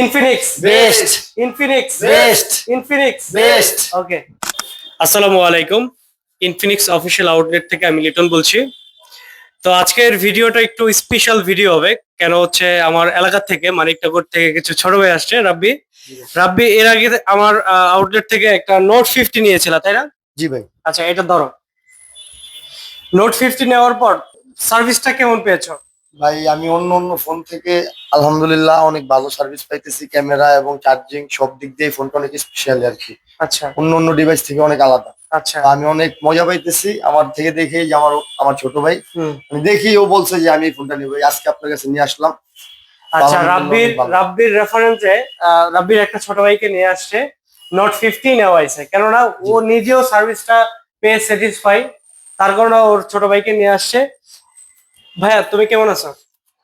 Infinix Best. Infinix Best. Infinix Best. Okay আসসালামু আলাইকুম। Infinix official outlet থেকে আমি লিটন বলছি। তো আজকের ভিডিওটা একটু স্পেশাল ভিডিও হবে। কেন হচ্ছে আমার এলাকা থেকে মানিকনগর থেকে কিছু ছোট ভাই আসছে রাব্বি। রাব্বি এর আগে আমার আউটলেট থেকে একটা নোট ফিফটি নিয়েছিল তাই না? জি ভাই। আচ্ছা এটা ধরো। নোট ফিফটি নেওয়ার পর সার্ভিসটা কেমন পেয়েছ? ভাই আমি অন্য অন্য ফোন থেকে আলহামদুলিল্লাহ অনেক ভালো সার্ভিস পাইতেছি ক্যামেরা এবং চার্জিং সব দিক দিয়ে ফোনটা অনেক স্পেশাল আর কি। আচ্ছা। অন্য অন্য ডিভাইস থেকে অনেক আলাদা। আচ্ছা। আমি অনেক মজা পাইতেছি আমার থেকে দেখেই যে আমার আমার ছোট ভাই আমি দেখি ও বলছে যে আমি এই ফোনটা নিবো। আজকে আপনার কাছে নিয়ে আসলাম। আচ্ছা রাব্বির। রাব্বির রেফারেন্সে রাব্বির একটা ছোট ভাইকে নিয়ে আসছে নোট ফিফটি নেওয়া হয়েছে কেননা ও নিজেও সার্ভিসটা পেয়ে স্যাটিসফাই তার কারণে ওর ছোট ভাইকে নিয়ে আসছে। ভাইয়া তুমি কেমন আছো?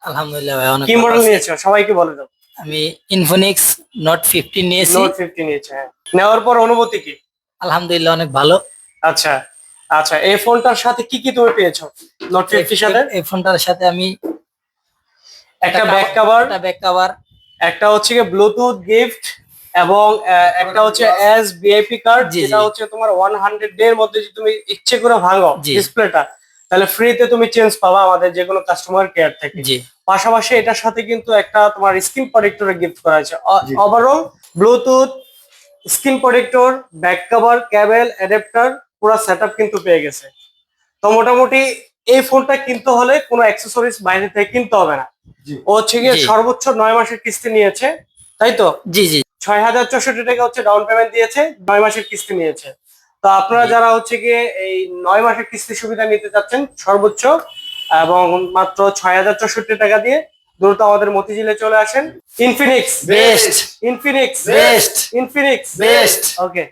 আলহামদুলিল্লাহ ভাই অনেক কি মডেল নিয়েছো? সবাইকে বলে দাও। আমি ইনফিনিক্স নোট ফিফটিন নিয়েছি। নোট ফিফটি নিয়েছে হ্যাঁ। নেওয়ার পর অনুভূতি কি? আলহামদুলিল্লাহ অনেক ভালো। আচ্ছা আচ্ছা এই ফোনটার সাথে কি কি তুমি পেয়েছ? নোট ফিফটির সাথে? এই- ফোনটার সাথে আমি একটা ব্যাক কভার একটা ব্যাক কভার একটা হচ্ছে গিয়ে ব্লুটুথ গিফট এবং একটা হচ্ছে এস ভিআইপি কার্ড যেটা হচ্ছে তোমার ওয়ান হান্ড্রেড ডে এর মধ্যে যদি তুমি ইচ্ছে করে ভাঙো। ডিসপ্লেটা তাহলে ফ্রিতে তুমি চেঞ্জ পাবা আমাদের যে কোনো কাস্টমার কেয়ার থেকে। জি। পাশাপাশি এটার সাথে কিন্তু একটা তোমার স্ক্রিন প্রোটেক্টরের গিফট করা হয়েছে overall Bluetooth screen protector back cover cable adapter পুরো সেটআপ কিন্তু পেয়ে গেছে। তো মোটামুটি এই ফোনটা কিনতে হলে কোনো অ্যাক্সেসরিজ বাইরে থেকে কিনতে হবে না। ও হচ্ছে গিয়ে সর্বোচ্চ নয় মাসের কিস্তি নিয়েছে তাই তো? জি জি। ছয় হাজার চৌষট্টি টাকা হচ্ছে ডাউন পেমেন্ট দিয়েছে নয় মাসের কিস্তি নিয়েছে। তো আপনারা যারা হচ্ছে গিয়ে এই নয় মাসের কিস্তি সুবিধা নিতে চাচ্ছেন সর্বোচ্চ এবং মাত্র ছয় হাজার চৌষট্টি টাকা দিয়ে দ্রুত আমাদের মতিঝিলে চলে আসেন। Infinix best Infinix best Infinix best okay